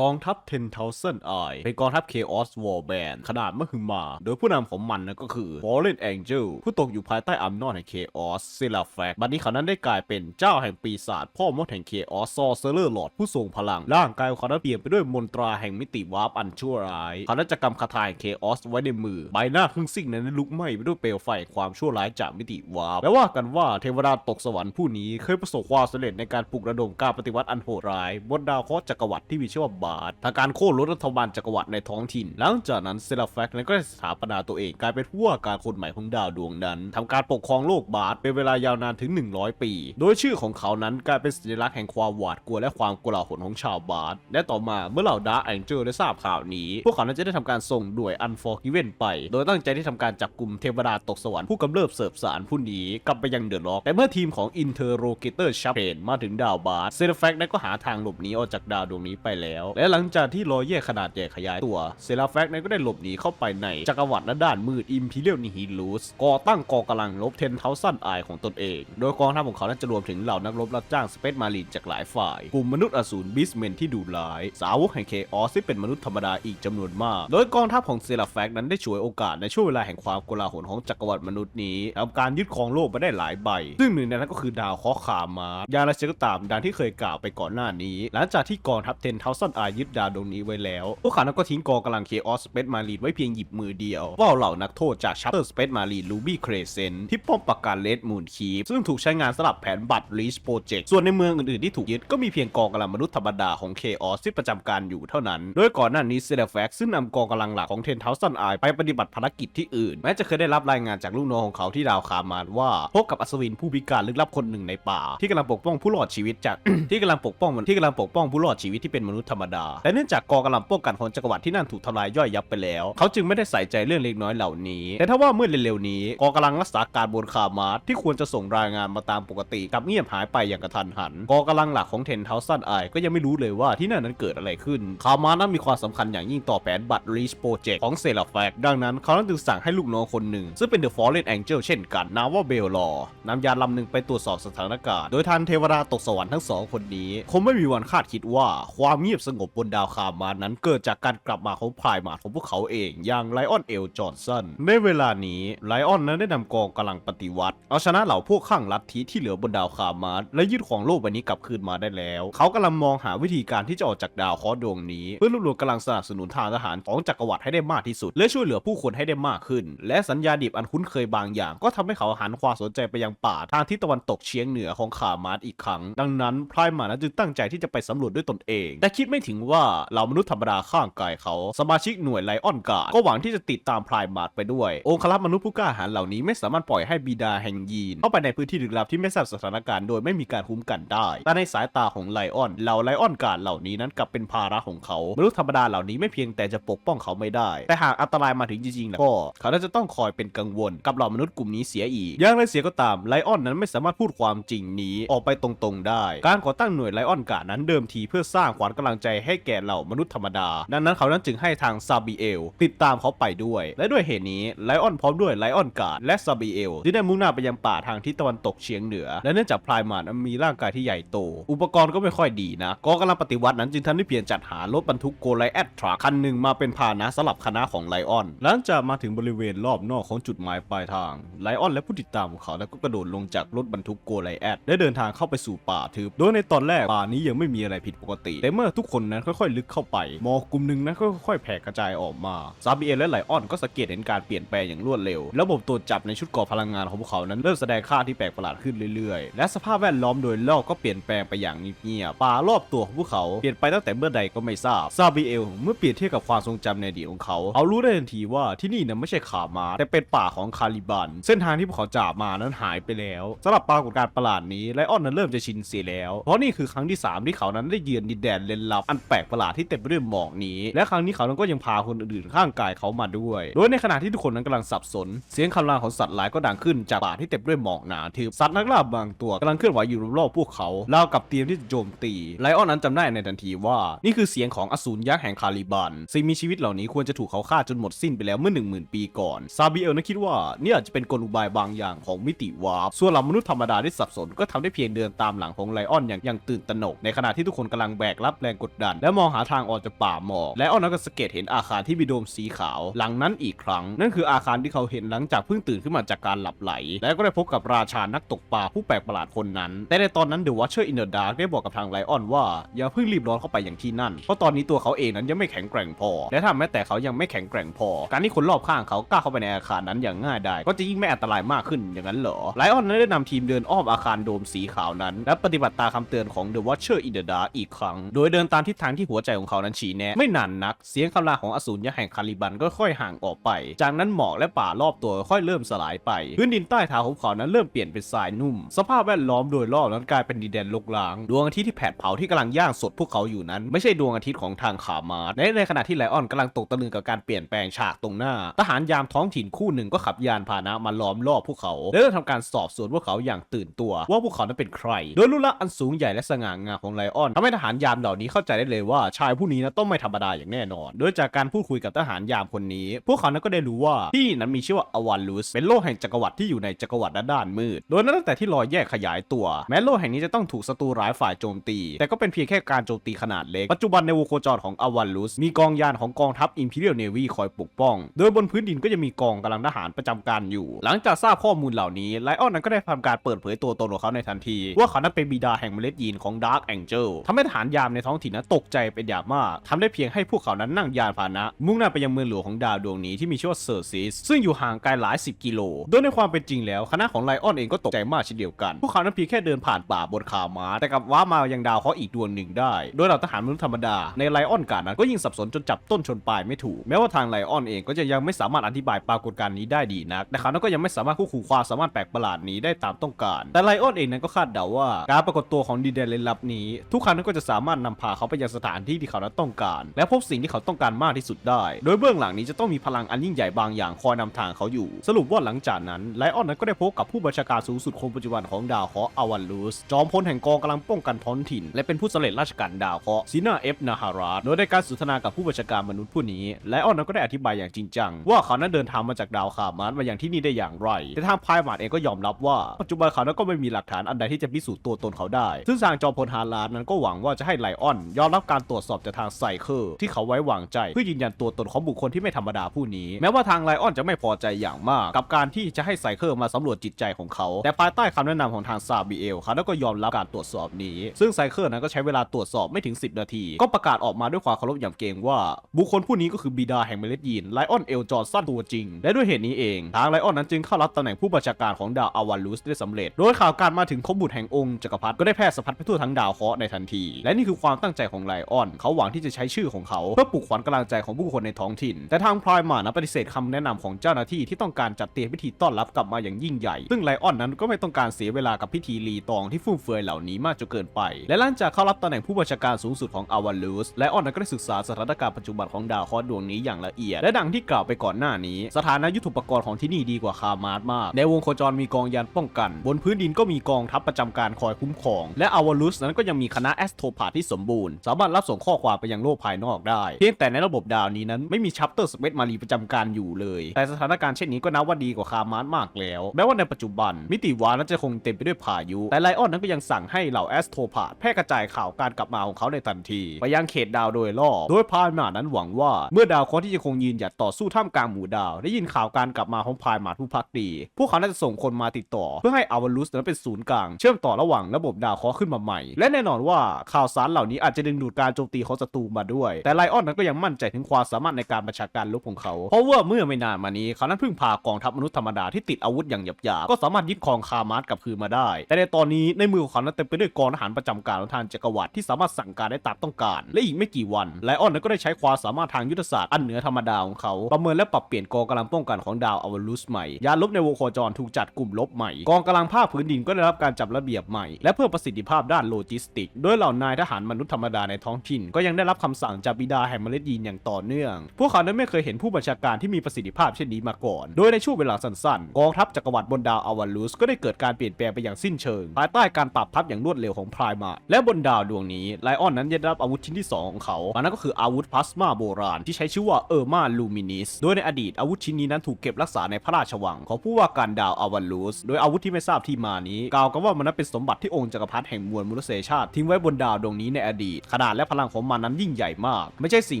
กองทัพ 10,000 Eye เป็นกองทัพ Chaos Warband ขนาดมหึมา โดยผู้นำของมันนะก็คือ Fallen Angel ผู้ตกอยู่ภายใต้อำนาจแห่ง Chaos s e l a f a c บัดนี้เขานั้นได้กลายเป็นเจ้าแห่งปีศาจพ่อมดแห่ง Chaos Sorcerer Lord ผู้ทรงพลัง ร่างกายของเขานั้นเปลี่ยนไปด้วยมนตราแห่งมิติวาร์ปอันชั่วร้าย เขานั้นจะกำคาถาแห่ง Chaos ไว้ในมือ ใบหน้าครึ่งซิ่งนั้นลุกไหม้ไปด้วยเปลวไฟความชั่วร้ายจากมิติวาร์ป และว่ากันว่าเทวดาตกสวรรค์ผู้นี้เคยประสบความสำเร็จในการปลุกระดมการปฏิวัติอันโหดร้ายบนดาวเคราะห์จักรวรรดิที่มีชื่อว่าบาร์ทางการโค่นล้นรัฐบาลจักรวรรดิในท้องถิ่น หลังจากนั้นเซราแฟกนั้นก็ได้สถาปนาตัวเองกลายเป็นผู้ว่าการคนใหม่ของดาวดวงนั้นทำการปกครองโลกบาร์เป็นเวลายาวนานถึง 100 ปี โดยชื่อของเขานั้นกลายเป็นสัญลักษณ์แห่งความหวาดกลัวและความกลาหลของชาวบาร์และต่อมาเมื่อเหล่าดาร์แองเจิลได้ทราบข่าวนี้ พวกเขานั้นจะได้ทำการส่งด่วยอันฟอร์กิเวนไป โดยตั้งใจที่ทำการจับกลุ่มเทวดาตกสวรรค์ผู้กำเริบเสิร์ฟสารผู้นี้กลับไปยังเดือะล็อกแต่เมื่อทีมของ Interrogator c h a p นมาถึงดาวบาร์เซราแฟกนั้นก็หาทางหลบหนีออกจากดาวดวงนี้ไปแล้วและหลังจากที่รอยแยกขนาดใหญ่ขยายตัวเซราแฟกนั้นก็ได้หลบหนีเข้าไปในจักรวรรดิด้านมืด Imperial Nihilus ก่อตั้งกองกำลังรบเทนเทาซันไอของตนเอง โดยกองทัพของเขานั้นจะรวมถึงเหล่านักรบรับจ้างสเปซมารีนจากหลายฝ่าย กลุ่มมนุษย์อสูรบิสเมนที่ดุร้าย สาวกแห่งเคออสที่เป็นมนุษย์ธรรมดาอีกจำนวนมาก โดยกองทัพของเซราแฟกนั้นได้ฉวยโอกาสในช่วงเวลาแห่งความโกลาหลของจักรวรรดิมนุษย์นี้ทำการยึดครองโลกไปได้หลายใบ ซึ่งหนึ่งในนั้นก็คือดาวเคราะห์ขามาอย่างไรเชก็ตามดังที่เคยกล่าวไปก่อนหน้านี้ หลังจากที่กองทัพเทนเทาซันไอยึดดาวดวงนี้ไว้แล้ว พวกเขานั้นก็ทิ้งกองกำลังเคออสสเปซมารีนไว้เพียงหยิบมือเดียวเฝ้าเหล่านักโทษจากชัตเตอร์สเปซมารีนลูบี้เครเซนที่ป้อมปราการเลดมูนคีฟซึ่งถูกใช้งานสำหรับแผนบัตรลีชโปรเจกต์ส่วนในเมืองอื่นๆที่ถูกยึดก็มีเพียงกองกำลังมนุษย์ธรรมดาของเคออสที่ประจำการอยู่เท่านั้น โดยก่อนหน้านี้เซเดแฟกซึ่งนำกองกำลังหลักของเทนเทาซันไอไปปฏิบัติภารกิจที่อื่นแม้จะเคยได้รับรายงานจากลูกน้องของเขาที่ดาวคามานว่าพบกับอัศวินผู้พิการลึกลับคนหนึ่งในป่า ที่กำลังปกป้องผู้รอดชีวิตจากที่กำลังปกป้องที่กำลังปกป้องผู้รอดชีวิตที่เป็นมนุษย์ธรรมดาแต่เนื่องจากกองกำลังป้องกันของจักรวรรดิที่นั่นถูกทำลายย่อยยับไปแล้ว เขาจึงไม่ได้ใส่ใจเรื่องเล็กน้อยเหล่านี้ แต่ถ้าว่าเมื่อเร็วๆนี้กองกำลังรักษาการบนคามาร์ที่ควรจะส่งรายงานมาตามปกติกับเงียบหายไปอย่างกระทันหันกองกำลังหลักของเทนเทาซันไอก็ยังไม่รู้เลยว่าที่นั่นนั้นเกิดอะไรขึ้นคามาร์นั้นมีความสำคัญอย่างยิ่งต่อแผนบัตรรีชโปรเจกต์ของเซลแฟกดังนั้นเขาต้องจึงสั่งให้ลูกน้องคนหนึ่ง ซึ่งเป็นเดอะฟอร์เรนแองเจิลเช่นกันนามว่าเบลลอนำยานลำหนึ่งไปตรวจสอบสถานการณ์ โดยทันเทวดาตกสวรรค์ทั้งสองคนนี้ คงไม่มีวันคาดคิดว่าความเงียบสงบบนดาวคามานั้น เกิดจากการกลับมาของพรายมาของพวกเขาเอง อย่างไลออนเอลจอห์นสันในเวลานี้ไลออนนั้นได้นำกองกำลังปฏิวัติ เอาชนะเหล่าพวกข้างลัทธิที่เหลือบนดาวคามาและยึดของโลกใบนี้กลับคืนมาได้แล้ว เขากำลังมองหาวิธีการที่จะออกจากดาวเคราะห์ดวงนี้ เพื่อรวบรวมกำลังสนับสนุนทางทหารของจักรวรรดิให้ได้มากที่สุด และช่วยเหลือผู้คนให้ได้มากขึ้น และสัญญาดิบอันคุ้นเคยบางอย่าง ก็ทำให้เขาหันความสนใจไปยังป่าทางทิศตะวันตกเฉียงเหนือของขามาร์อีกครั้ง ดังนั้นพรายมานั้นจึงตั้งใจที่จะไปสำรวจด้วยตนเอง แต่คิดไม่ถึงว่าเหล่ามนุษย์ธรรมดาข้างกายเขา สมาชิกหน่วยไลออนการ์ดก็หวังที่จะติดตามพรายมาร์ไปด้วย องครักษ์มนุษย์ผู้กล้าหาญเหล่านี้ไม่สามารถปล่อยให้บิดาแห่งยีน เข้าไปในพื้นที่ลึกลับที่ไม่ทราบสถานการณ์โดยไม่มีการคุ้มกันได้ แต่ในสายตาของไลออนเหล่าไลออนการ์ดเหล่านี้นั้นกลับเป็นภาระของเขา มนุษย์ธรรมดาเหล่านี้ไม่เพียงแต่จะปกป้องเขาไม่ได้ แต่หากอันตรายมาถึงจริงๆแล้วก็ เขาน่าจะต้องคอยเป็นกังวลกับเหล่ามนุษย์กลุ่มนี้เสียอีกอย่างไรเสียก็ตามไลออนนั้นไม่สามารถพูดความจริงนี้ออกไปตรงๆ ได้ การก่อตั้งหน่วยไลออนการ์ดนั้นเดิมทีเพื่อสร้างขวัญกำลังใจให้แก่เหล่ามนุษย์ธรรมดา ดังนั้นเขานั้นจึงให้ทางซาบิเอลติดตามเขาไปด้วย และด้วยเหตุนี้ไลออนพร้อมด้วยไลออนกาดและซาบิเอลจึงได้มุ่งหน้าไปยังป่าทางทิศตะวันตกเฉียงเหนือ และเนื่องจากพลายมานมีร่างกายที่ใหญ่โต อุปกรณ์ก็ไม่ค่อยดีนะกองกำลังปฏิวัตินั้นจึงทำได้เพียงจัดหารถบรรทุกโกไลแอดทรัคคันหนึ่งมาเป็นพาหนะสำหรับคณะของไลออน หลังจากมาถึงบริเวณรอบนอกของจุดหมายปลายทางไลออนและผู้ติดตามของเขาแล้วก็กระโดดลงจากรถบรรทุกโกไลแอดและเดินทางเข้าไปสู่ป่าทึบโดยในตอนแรกป่านี้ยังไม่มีอะไรผิดปกติ แต่เมื่อทุกคนนั้นค่อยๆ ลึกเข้าไป หมอกกลุ่มหนึ่งนั้นค่อยๆ แผ่กระจายออกมา ซาบิเอลและไลออนก็สังเกตเห็นการเปลี่ยนแปลงอย่างรวดเร็ว ระบบตรวจจับในชุดก่อพลังงานของพวกเขานั้นเริ่มแสดงค่าที่แปลกประหลาดขึ้นเรื่อยๆ และสภาพแวดล้อมโดยรอบก็เปลี่ยนแปลงไปอย่างเงียบๆป่ารอบตัวของพวกเขาเปลี่ยนไปตั้งแต่เมื่อใดก็ไม่ทราบ ซาบิเอลเมื่อเปรียบเทียบกับความทรงจำในอดีตของเขาเขารู้ได้ทันทีว่าที่นี่นั้นไม่ใช่ขามา แต่เป็นป่าของคาลิบัน เส้นทางที่พวกเขาจากมานั้นหายไปแล้วสำหรับปรากฏการณ์ประหลาดนี้ไลออนนั้นเริ่มจะชินเสียแล้ว เพราะนี่คือครั้งที่ 3 ที่เขานั้นได้เยือนดินแดนเลนลับอันแปลกประหลาดที่เต็มไปด้วยหมอกนี้ และครั้งนี้เขานั้นก็ยังพาคนอื่นๆข้างกายเขามาด้วย โดยในขณะที่ทุกคนนั้นกำลังสับสน เสียงคำรามของสัตว์ร้ายก็ดังขึ้นจากป่าที่เต็มไปด้วยหมอกหนาทึบสัตว์นักล่าบางตัวกำลังเคลื่อนไหวอยู่รอบๆพวกเขาราวกับเตรียมที่จะโจมตีไลออนนั้นจำได้ในทันทีว่า นี่คือเสียงของอสูรยักษ์แห่งคาลิบันสิ่งมีชีวิตเหล่านี้ควรจะถูกเขาฆ่าจนหมดสิ้นไปแล้วเมื่อ 1 0,000 ปีก่อนซาบิเอลนั้นคิดว่านี่อาจจะเป็นกลอุบายบางอย่างของมิติวาร์ปส่วนเหล่ามนุษย์ธรรมดาที่สับสนก็ทำได้เพียงเดินตามหลังของไลออนอย่างอย่างตื่นตระหนกในขณะที่ทุกคนกำลังแบกรับแรงกดดัน และมองหาทางออกจากป่าหมอกและออนนัก็สังเกตเห็นอาคารที่มีโดมสีขาว หลังนั้นอีกครั้ง นั่นคืออาคารที่เขาเห็นหลังจากเพิ่งตื่นขึ้นมาจากการหลับไหล และก็ได้พบกับราชานักตกปลาผู้แปลกประหลาดคนนั้น แต่ในตอนนั้นเดอะวอชเชอร์อินเดอะดาร์กได้บอกกับทางไลออนว่าอย่าเพิ่งรีบร้อนเข้าไปอย่างที่นั่นเพราะตอนนี้ตัวเขาเองนั้นยังไม่แข็งแกร่งพอ และถ้าแม้แต่เขายังไม่แข็งแกร่งพอ การที่คนรอบข้างเขากล้าเข้าไปในอาคารนั้นอย่างง่ายได้ ก็จะยิ่งไม่อันตรายมากขึ้นอย่างนั้นเหรอไลออนนั้นได้นำทีมเดินอ้อมอาคารโดมสีขาวนั้น และปฏิบัติตามคำเตือนของ The Watcher in the Dark อีกครั้ง โดยเดินตามทศทางที่หัวใจของเขานั้นชี้แนะ ไม่นานนัก เสียงคำรามของอสูรยักษ์แห่งคาลิบันก็ค่อยห่างออกไป จากนั้นหมอกและป่ารอบตัวค่อยเริ่มสลายไป พื้นดินใต้เท้าของเขานั้นเริ่มเปลี่ยนเป็นทรายนุ่ม สภาพแวดล้อมโดยรอบนั้นกลายเป็นดินแดนลกล้าง ดวงอาทิตย์ที่แผดเผาที่กำลังย่างสดพวกเขาอยู่นั้น ไม่ใช่ดวงอาทิตย์ของทางขามาร์และในขณะที่ไลออนกำลังตกตะลึงกับการเปลี่ยนแปลงฉากตรงหน้า ทหารยามท้องถิ่นคู่หนึ่งก็ขับยานพาหนะมาล้อมรอบพวกเขาและเริ่มทำการสอบสวนพวกเขาอย่างตื่นตัว ว่าพวกเขานั้นเป็นใคร โดยรูปลักษณ์อันสูงใหญ่และสง่างามของไลออนทำให้ทหารยามเหล่านี้เข้าใจได้เลยว่าชายผู้นี้นะต้องไม่ธรรมดาอย่างแน่นอน โดยจากการพูดคุยกับทหารยามคนนี้ พวกเขานั้นก็ได้รู้ว่าที่นั้นมีชื่อว่าอวันลูสเป็นโลกแห่งจักรวรรดิที่อยู่ในจักรวรรดิด้านมืด โดยนับตั้งแต่ที่รอยแยกขยายตัว แม้โลกแห่งนี้จะต้องถูกศัตรูร้ายฝ่ายโจมตี แต่ก็เป็นเพียงแค่การโจมตีขนาดเล็ก ปัจจุบันในวงโคจรของอวันลูสมีกองยานของกองทัพ Imperial Navy คอยปกป้อง โดยบนพื้นดินก็จะมีกองกำลังทหารประจำการอยู่ หลังจากทราบข้อมูลเหล่านี้ไลออนนั้นก็ได้ทำการเปิดเผยตัวตนของเขาในทันที ว่าเขานั้นเป็นบิดาแห่งเมล็ดยีนของ Dark Angel ทำให้ทหารยามในท้องถิ่นนั้นตกใจเป็นอย่างมากทำได้เพียงให้พวกเขานั้นนั่งยานพาหนะ มุ่งหน้าไปยังเมืองหลวงของดาวดวงนี้ที่มีชื่อว่าเซอร์ซิสซึ่งอยู่ห่างไกลหลายสิบกิโล โดยในความเป็นจริงแล้วคณะของไลออนเองก็ตกใจมากเช่นเดียวกัน พวกเขานั้นเพียงแค่เดินผ่านป่าบนคามา แต่กลับว้ามายังดาวเคราอีกดวงหนึ่งได้ โดยเหล่าทหารมนุษย์ธรรมดาในไลออนการนั้นก็ยิ่งสับสนจนจับต้นชนปลายไม่ถูก แม้ว่าทางไลออนเองก็จะยังไม่สามารถอธิบายปรากฏการณ์นี้ได้ดีนักแต่เขาก็ยังไม่สามารถควบคุมความสามารถแปลกประหลาดนี้ได้ตามต้องการ แต่ไลออนเองนั้นก็คาดเดาว่า การปรากฏตัวของดีเดนเลนลับนี้ ทุกครั้งนั้นก็จะสามารถนำพาเขาไปยังสถานที่ที่เขานั้นต้องการ และพบสิ่งที่เขาต้องการมากที่สุดได้ โดยเบื้องหลังนี้จะต้องมีพลังอันยิ่งใหญ่บางอย่างคอยนำทางเขาอยู่ สรุปว่าหลังจากนั้นไลออนนั้นก็ได้พบกับผู้บัญชาการสูงสุดคนปัจจุบันของดาวเคราะห์อวันลูสจอมพลแห่งกองกำลังป้องกันท้องถิ่น และเป็นผู้สำเร็จราชการดาวเคราะห์ซีนาเอฟนาฮาราโดยในการสนทนากับผู้บัญชาการมนุษย์ผู้นี้ไลออนนั้นก็ได้อธิบายอย่างจริงจังว่าเขานั้นเดินทางมาจากดาวคามาร์มาอย่างที่นี่ได้อย่างไร แต่ทางพายมาร์เองก็ยอมรับว่าปัจจุบันเขานั้นก็ไม่มีหลักฐานอันใดที่จะพิสูจน์ตัวตนเขาได้ ซึ่งทางจอมพลฮารานั้นก็หวังว่าจะให้ไลออนยอมรับการตรวจสอบจากทางไซเคิลที่เขาไว้วางใจเพื่อยืนยันตัวตนของบุคคลที่ไม่ธรรมดาผู้นี้ แม้ว่าทางไลออนจะไม่พอใจอย่างมาก กับการที่จะให้ไซเคิลมาสำรวจจิตใจของเขา แต่ภายใต้คำแนะนำของทางซาบิเอลเขาก็ยอมรับการตรวจสอบนี้ ซึ่งไซเคิลนั้นก็ใช้เวลาตรวจสอบไม่ถึง 10 นาที ก็ประกาศออกมาด้วยความเคารพอย่างเกรงว่า บุคคลผู้นี้ก็คือบิดาแห่งเมล็ดยีนไลออนเอลจอร์สันตัวจริง และด้วยเหตุนี้เองทางไลออนนั้นจึงเข้ารับตำแหน่งผู้บัญชาการของดาวอวันลูสได้สำเร็จ โดยข่าวการมาถึงขบุตรแห่งองค์จักรพรรดิก็ได้แพร่สะพัดไปทั่วทั้งดาวเคราะห์ในทันที และนี่คือความตั้งใจของไลออน เขาหวังที่จะใช้ชื่อของเขา เพื่อปลุกขวัญกำลังใจของผู้คนในท้องถิ่น แต่ทางพรายมานะปฏิเสธคำแนะนำของเจ้าหน้าที่ที่ต้องการจัดเตรียมพิธีต้อนรับกลับมาอย่างยิ่งใหญ่ ซึ่งไลออนนั้นก็ไม่ต้องการเสียเวลากับพิธีรีตองที่ฟุ่มเฟือยเหล่านี้มากจนเกินไป และหลังจากเข้ารับตำแหน่งผู้บัญชาการสูงสุดของอวัลูสไลออนนั้นก็ได้ศึกษาสถานการณ์ปัจจุบันของดาวเคราะห์ดวงนี้อย่างละเอียด และดังที่กล่าวไปก่อนหน้านี้ สถานะยุทธปกรณ์ของที่นี่ดีกว่าคามาร์มาก ในวงโคจรมีกองยานป้องกัน บนพื้นดินก็มีกองทัพประจำการคอยคุ้มครอง และอวารุสนั้นก็ยังมีคณะแอสโทพาที่สมบูรณ์สามารถรับส่งข้อความไปยังโลกภายนอกได้ เพียงแต่ในระบบดาวนี้นั้นไม่มีชัปเตอร์สเปซมารีประจำการอยู่เลย แต่สถานการณ์เช่นนี้ก็นับว่าดีกว่าคามาร์มากแล้ว แม้ว่าในปัจจุบัน มิติวานั้นจะคงเต็มไปด้วยพายุ แต่ไลออนนั้นก็ยังสั่งให้เหล่าแอสโทพาแพร่กระจายข่าวการกลับมาของเขาในทันที ไปยังเขตดาวโดยรอบ โดยพายมานั้นหวังว่า เมื่อดาวเคราะห์ที่จะคงยืนหยัดต่อสู้ท่ามกลางหมู่ดาว ได้ยินข่าวการกลับมาของพายมาผู้พักดี พวกเขาน่าจะส่งคนมาติดต่อ เพื่อให้อาวารุสนั้นเป็นศูนย์กลาง เชื่อมต่อระหว่างระบบดาวเคราะห์ขึ้นมาใหม่ และแน่นอนว่าข่าวสารเหล่านี้อาจจะดึงดูดการโจมตีของศัตรูมาด้วย แต่ไลออนนั้นก็ยังมั่นใจถึงความสามารถในการบัญชาการลบของเขา เพราะว่าเมื่อไม่นานมานี้เขานั้นเพิ่งพากองทัพมนุษย์ธรรมดาที่ติดอาวุธอย่างหยาบๆก็สามารถยึดครองคามาร์กลับคืนมาได้ แต่ในตอนนี้ในมือของเขานั้นเต็มไปด้วยกองทหารประจำการของทางจักรวรรดิที่สามารถสั่งการได้ตามต้องการ และอีกไม่กี่วันไลออนนั้นก็ได้ใช้ความสามารถทางยุทธศาสตร์อันเหนือธรรมดาของเขาประเมินและปรับเปลี่ยนกองกำลังป้องกันของดาวอวารุสใหม่ยานลบในวงโคจรถูกจัดกลุ่มลบใหม่กองกำลังภาคพื้นดินก็ได้รับการจับระเบียบใหม่ และเพิ่มประสิทธิภาพด้านโลจิสติก โดยเหล่านายทหารมนุษย์ธรรมดาในท้องถิ่น ก็ยังได้รับคำสั่งจากบิดาแห่งเมล็ดยีนอย่างต่อเนื่อง พวกเขานั้นไม่เคยเห็นผู้บัญชาการที่มีประสิทธิภาพเช่นนี้มาก่อน โดยในช่วงเวลาสั้นๆ กองทัพจักรวรรดิบนดาวอวารุสก็ได้เกิดการเปลี่ยนแปลงไปอย่างสิ้นเชิง ภายใต้การปรับทัพอย่างรวดเร็วของพรายมาและบนดาวดวงนี้ไลออนนั้นได้รับอาวุธชิ้นที่สองของเขามันนั่นก็คืออาวุธพลาสมาโบราณที่ใช้ชื่อว่าเออร์มาลูมินิสโดยในอดีตอาวุธชิ้นนี้นั้นถูกเก็บรักษาในพระราชวังของผู้ว่าการดาวอวันลูสโดยอาวุธที่ไม่ทราบที่มานี้ กล่าวกันว่ามันนั้นเป็นสมบัติที่องค์จักรพรรดิแห่งมวลมนุษยชาติทิ้งไว้บนดาวดวงนี้ในอดีตขนาดและพลังของมันนั้นยิ่งใหญ่มาก ไม่ใช่สิ่ง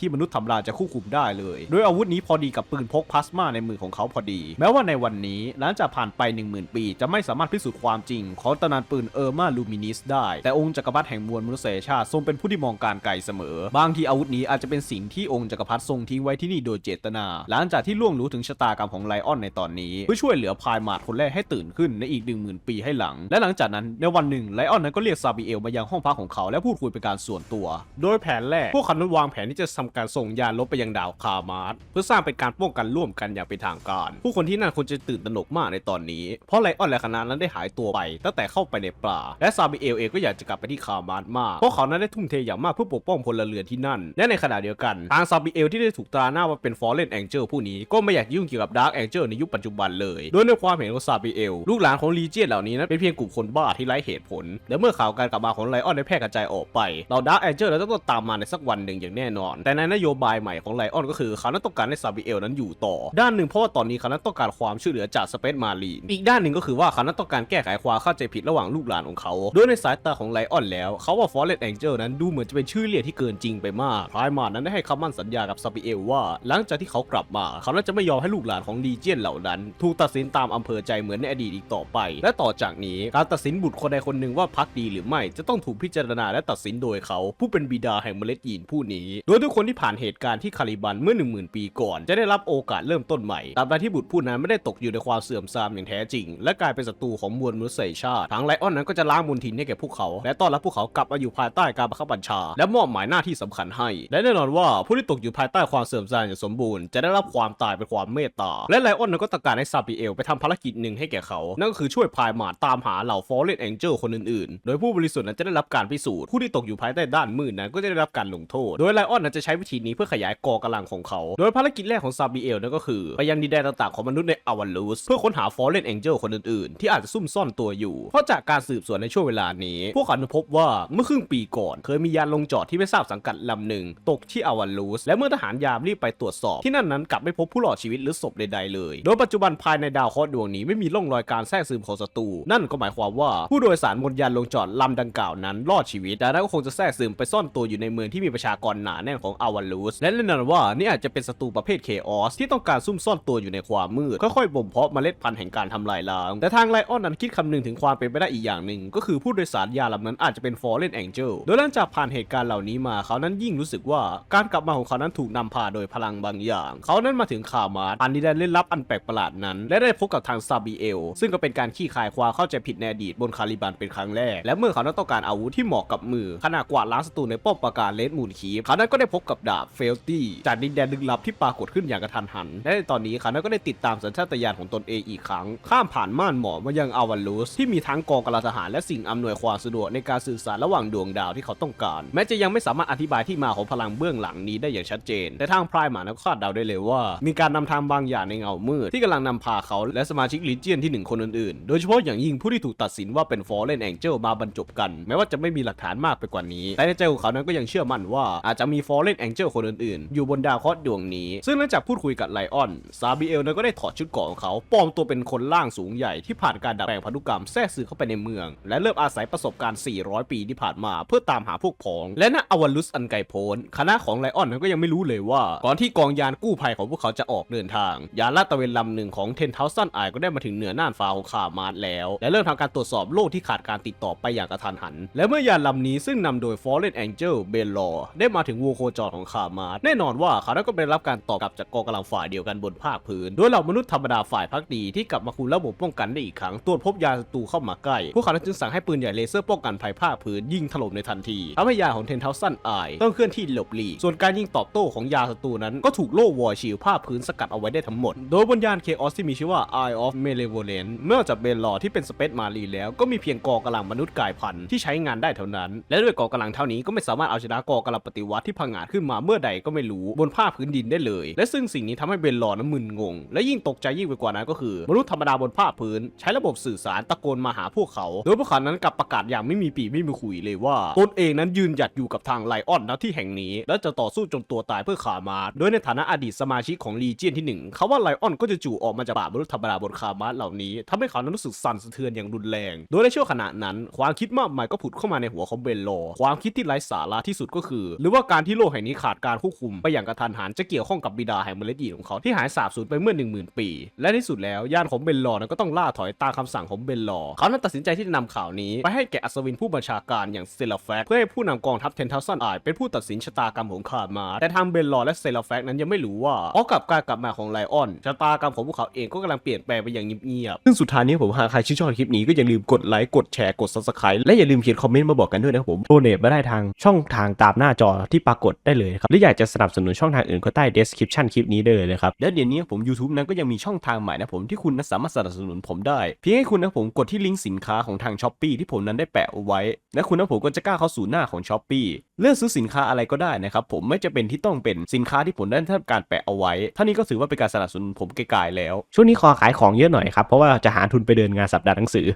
ที่มนุษย์ธรรมดาจะควบคุมได้เลย โดยอาวุธนี้พอดีกับปืนพกพลาสมาในมือของเขาพอดี แม้ว่าในวันนี้หลังจากผ่านไป 10,000 ปี จะไม่สามารถพิสูจน์ความจริง ของตำนานปืนเออร์มาลูมินิสได้ แต่องค์จักรพรรดิแห่งมวลมนุษยชาติทรงเป็นผู้ที่มองการไกลเสมอ บางทีอาวุธนี้อาจจะเป็นสิ่งที่องค์จักรพรรดิทรงทิ้งไว้ที่นี่โดยเจตนา หลังจากที่ล่วงรู้ถึงชะตากรรมของไลออนในตอนนี้เพื่อช่วยเหลือพายมาดคนแรกให้ตื่นขึ้นในอีก 10,000 ปีให้หลัง และหลังจากนั้นในวันหนึ่งไลออนนั้นก็เรียกซาบิเอลมายังห้องพักของเขาและพูดคุยเป็นการส่วนตัวโดยแผนแรก พวกเขานั้นวางแผนที่จะทำการส่งยานลบไปยังดาวคามาร์เพื่อสร้างเป็นการป้องกันร่วมกันอย่างเป็นทางการ ผู้คนที่นั่นควรจะตื่นตระหนกมากในตอนนี้ เพราะไลออนและคณะนั้นได้หายตัวไป ตั้งแต่เข้าไปในป่า และซาบิเอลเองก็อยากจะกลับไปที่คามาร์มากเพราะเขานั้นได้ทุ่มเทอย่างมากเพื่อปกป้องพลเรือนที่นั่น และในขณะเดียวกันทางซาบิเอลที่ได้ถูกตราหน้าว่าเป็นฟอร์เรนแองเจิลผู้นี้ก็ไม่อยากยุ่งเกี่ยวกับดาร์กแองเจิลในยุคปัจจุบันเลย โดยในความเห็นของซาบิเอลลูกหลานของลีเจียนเหล่านี้นั้นเป็นเพียงกลุ่มคนบ้าที่ไร้เหตุผลและเมื่อข่าวการกลับมาของไลออนได้แพร่กระจายออกไปเราดาร์กแองเจิลแล้วต้องตามมาในสักวันหนึ่งอย่างแน่นอน แต่ในนโยบายใหม่ของไลออนก็คือเขานั้นต้องการให้ซาบิเอลนั้นอยู่ต่อ ด้านหนึ่งเพราะว่าตอนนี้เขานั้นต้องการความช่วยเหลือจากสเปซมารีนอีกด้านหนึ่งก็คือว่าเขานั้นต้องการแก้ไขความเข้าใจผิดระหว่างลูกหลานของเขาโดยในสายตาของไลออนแล้วเขาว่าฟอร์เรสแองเจิลนั้นดูเหมือนจะเป็นชื่อเรียกที่เกินจริงไปมากพายมานั้นได้ให้คำมั่นสัญญากับซาบิเอลว่า หลังจากที่เขากลับมา เขานั้นจะไม่ยอมให้ลูกหลานของลีเจียนเหล่านั้น ถูกตัดสินตามอำเภอใจเหมือนในอดีตอีกต่อไป และต่อจากนี้การตัดสินบุตรคนใดคนหนึ่งว่าพักดีหรือไม่จะต้องถูกพิจารณาและตัดสินโดยเขาผู้เป็นบิดาแห่งเมล็ดยีนผู้นี้ โดยทุกคนที่ผ่านเหตุการณ์ที่คาริบันเมื่อ 1 0,000 ปีก่อน จะได้รับโอกาสเริ่มต้นใหม่ตาบใดที่บุตรผู้นั้นไม่ได้ตกอยู่ในความเสื่อมทรามอย่างแท้จริง และกลายเป็นศัตรูของมวลมนุษยชาติทางไลออนนั้นก็จะล้างมลทินให้แก่พวกเขา และต้อนรับพวกเขากลับมาอยู่ภายใต้การบังคับบัญชา และมอบหมายหน้าที่สำคัญให้ และแน่นอนว่าผู้ที่ตกอยู่ภายใต้ความเสื่อมทรามอย่างสมบูรณ์จะได้รับความตายเป็นความเมตตา และไลออนนั้นก็ต้องการให้ซาบิเอลไปทำภารกิจหนึ่งให้แก่เขา นั่นก็คือช่วยพายมาตามหาเหล่าฟอเรนแองเจิลคนอื่นๆ โดยผู้บริสุทธิ์นั้นจะได้รับการพิสูจน์ผู้ที่ตกอยู่ภายใต้ด้านมืดนั้นก็จะได้รับการลงโทษ โดยไลออนนั้นจะใช้วิธีนี้เพื่อขยายกองกำลังของเขา โดยภารกิจแรกของซาบิเอลนั่นก็คือ ไปยังดินแดนต่างๆของมนุษย์ในอวันลูสเพื่อค้นหาฟอร์เรนแองเจลคนอื่นๆ ที่อาจจะซุ่มซ่อนตัวอยู่ เพราะจากการสืบสวนในช่วงเวลานี้ พวกเขาพบว่าเมื่อครึ่งปีก่อน เคยมียานลงจอดที่ไม่ทราบสังกัดลำหนึ่งตกที่อวันลูสและเมื่อทหารยามรีบไปตรวจสอบที่นั่นนั้นกลับไม่พบผู้รอดชีวิตหรือศพใดๆเลย โดยปัจจุบันภายในดาวเคราะห์ดวงนี้ไม่มีร่องรอยการแทรกซึมของศัตรูนั่นก็หมายความว่าผู้โดยสารบนยานลงจอดลำดังกล่าวนั้นรอดชีวิตแต่นั้นก็คงจะแทรกซึมไปซ่อนตัวอยู่ในเมืองที่มีประชากรหนาแน่นของอวันลูสและแน่นอนว่านี่อาจจะเป็นศัตรูประเภทเคออสที่ต้องการซุ่มซ่อนตัวอยู่ในความมืดค่อยๆบ่มเพาะเมล็ดพันธุ์แห่งการทำลายล้างแต่ทางไลออนนั้นคิดคำนึงถึงความเป็นไปได้อีกอย่างหนึ่งก็คือผู้โดยสารยาลำนั้นอาจจะเป็นฟอร์เรนแองเจิลโดยหลังจากผ่านเหตุการณ์เหล่านี้มาเขานั้นยิ่งรู้สึกว่าการกลับมาของเขานั้นถูกนำพาโดยพลังบางอย่าง เขานั้นมาถึงคามาร์ผ่านดินแดนลึกลับอันแปลกประหลาดนั้น และได้พบกับทางซาบิเอลซึ่งก็เป็นการขี้คายความเข้าใจผิดในอดีตบนคาริบันเป็นครั้งแรกและเมื่อเขานั้นต้องการอาวุธที่เหมาะกับมือขณะกวาดล้างศัตรูในป้อมปราการเลดมูนคีฟเขานั้นก็ได้พบกับดาบเฟลตี้จากดินแดนลึกลับที่ปรากฏขึ้นอย่างกระทันหัน และในตอนนี้เขานั้นก็ได้ติดตามสัญชาตญาณของตนเองอีกครั้ง ข้ามผ่านม่านหมอกมายังอวันลูสที่มีทั้งกองกำลังทหารและสิ่งอำนวยความสะดวกในการสื่อสารระหว่างดวงดาวที่เขาต้องการ แม้จะยังไม่สามารถอธิบายที่มาของพลังเบื้องหลังนี้ได้อย่างชัดเจน แต่ทางพรายหมานั้นก็คาดเดาได้เลยว่า มีการนำทางบางอย่างในเงามืดที่กำลังนำพาเขาและสมาชิกลีเจียนที่หนึ่งคนอื่นๆ โดยเฉพาะอย่างยิ่งผู้ที่ถูกตัดสินว่าเป็นฟอร์เรนแองเจิลมาบรรจบกัน แม้ว่าจะไม่มีหลักฐานมากไปกว่านี้ แต่ในใจของเขานั้นก็ยังเชื่อมั่นว่าอาจจะมีฟอร์เรนแองเจิลคนอื่นๆ อยู่บนดาวเคราะห์ดวงนี้ ซึ่งหลังจากพูดคุยกับไลออนซาบิเอลนั้นก็ได้ถอดชุดเกราะของเขาปลอมตัวเป็นคนร่างสูงใหญ่ที่ผ่านการดัดแปลงพันธุกรรมแทรกซึมเข้าไปในเมือง และเริ่มอาศัยประสบการณ์ 400 ปีที่ผ่านมา เพื่อตามหาพวกพ้อง และณอวัลุสอันไกลโพ้นคณะของไลออนนั้นก็ยังไม่รู้เลยว่า ก่อนที่กองยานกู้ภัยของพวกเขาจะออกเดินทาง ยานลาดตระเวนลำหนึ่งของเทนเทลสันไอก็ได้มาถึงเหนือน่านฟ้าของคามาร์แล้ว และเริ่มทำการตรวจสอบโลกที่ขาดการติดต่อไปอย่างกระทันหัน และเมื่อยานลำนี้ซึ่งนำโดยฟอร์เรนแองเจิลเบลลอได้มาถึงวงโคจรของคามาร์แน่นอนว่าเขานั้ก็ได้รับการตอบกลับจากกองกำลังฝ่ายเดียวกันบนภาคพื้นโดยเหล่ามนุษย์ธรรมดาฝ่ายพักดีที่กลับมาคุมระบบป้องกันได้อีกครั้งตรวจพบยาศัตรูเข้ามาใกล้ พวกเขาจึงสั่งให้ปืนใหญ่เลเซอร์ป้องกันภัยภาคพื้นยิงถล่มในทันทีทำให้ยาของเทนเทลสันไอต้องเคลื่อนที่หลบหลีกส่วนการยิงตอบโต้ของยาศัตรูนั้นก็ถูกโล่วอร์ชิลภาคพื้นสกัดเอาไว้ได้ทั้งหมด โดยบนยานเคออสที่มีชื่อว่า Eye of Malevolence เมื่อจากเบลลอที่เป็นสเปซมารีแล้วก็มีเพียงกองกำลังมนุษย์กายพันธุ์ที่ใช้งานได้เท่านั้น และด้วยกองกำลังเท่านี้ก็ไม่สามารถเอาชนะกองกำลังปฏิวัติที่พังงาดขึ้นมาเมื่อใดก็ไม่รู้บนภาคพื้นดินได้เลย และซึ่งสิ่งนี้ทำให้เบลลอนั้นมึนงง และยิ่งตกใจยิ่งไปกว่านั้นก็คือ มนุษย์ธรรมดาบนภาคพื้น ใช้ระบบสื่อสารตะโกนมาหาพวกเขา โดยพวกเขานั้นกลับประกาศอย่างไม่มีปีไม่มีขุยเลยว่าตนเองนั้นยืนหยัดอยู่กับทางไลออนณที่แห่งนี้ และจะต่อสู้จนตัวตายเพื่อขามาโดยในฐานะอดีตสมาชิกของลีเจียนที่หนึ่งเขาว่าไลออนก็จะจู่ออกมาจากป่ามนุษย์ธรรมดาบนคามาเหล่านี้ทำให้เขานั้นรู้สึกสั่นสะเทือนอย่างรุนแรง โดยในช่วงขณะนั้น ความคิดมากมายก็ผุดเข้ามาในหัวของเบลโลความคิดที่ไร้สาระที่สุดก็คือ หรือว่าการที่โลกแห่งนี้ขาดการควบคุมไปอย่างกระทันหันจะเกี่ยวข้องกับบิดาแห่งเมล็ดยีของเขาที่หายสาบสูญไปเมื่อ 1 0,000 ปี และที่สุดแล้วยานของเบนลอร์นั้นก็ต้องล่าถอยตามคำสั่งของเบนลอร์เขานั้นตัดสินใจที่จะนำข่าวนี้ไปให้แก่อัศวินผู้บัญชาการอย่างเซลาแฟกเพื่อให้ผู้นำกองทัพเทนทัสันอายเป็นผู้ตัดสินชะตากรรมของข้ามา แต่ทางเบนลอร์และเซลาแฟกนั้นยังไม่รู้ว่าเพราะกับการกลับมาของไลออนชะตากรรมของพวกเขาเองก็กำลังเปลี่ยนแปลงไปอย่างเงียบๆซึ่งสุดท้ายนี้ผมหากใครชื่นชอบคลิปนี้ก็อย่าลืมกดไลค์กดแชร์กด subscribe และอย่าลืมเขียนคอมเมนต์มาบอกกันด้วยนะครับผมโดเนทมาได้ทางช่องทางตามหน้าจอที่ปรากฏได้เลยครับหรืออยากจะสนับสนุนช่องทางอื่นก็ใต้ description คลิปนี้ได้เลยนะครับและเดี๋ยวนี้ผม YouTube นั้นก็ยังมีช่องทางใหม่นะผมที่คุณนั้นสามารถสนับสนุนผมได้เพียงให้คุณนะผมกดที่ลิงก์สินค้าของทาง s h อ p e e ที่ผมนั้นได้แปะเอาไว้ และคุณนะผมก็จะกล้าเข้าสู่หน้าของ s h อ p e e เลือกซื้อสินค้าอะไรก็ได้นะครับผมไม่จะเป็นที่ต้องเป็นสินค้าที่ผมได้ทำการแปะเอาไว้ท่านี้ก็ถือว่าเป็นการสนับสนุนผมไกลๆแล้ว ช่วงนี้ขอขายของเยอะหน่อยครับเพราะว่าจะหาทุนไปเดินงานสัปดาห์หนังสือ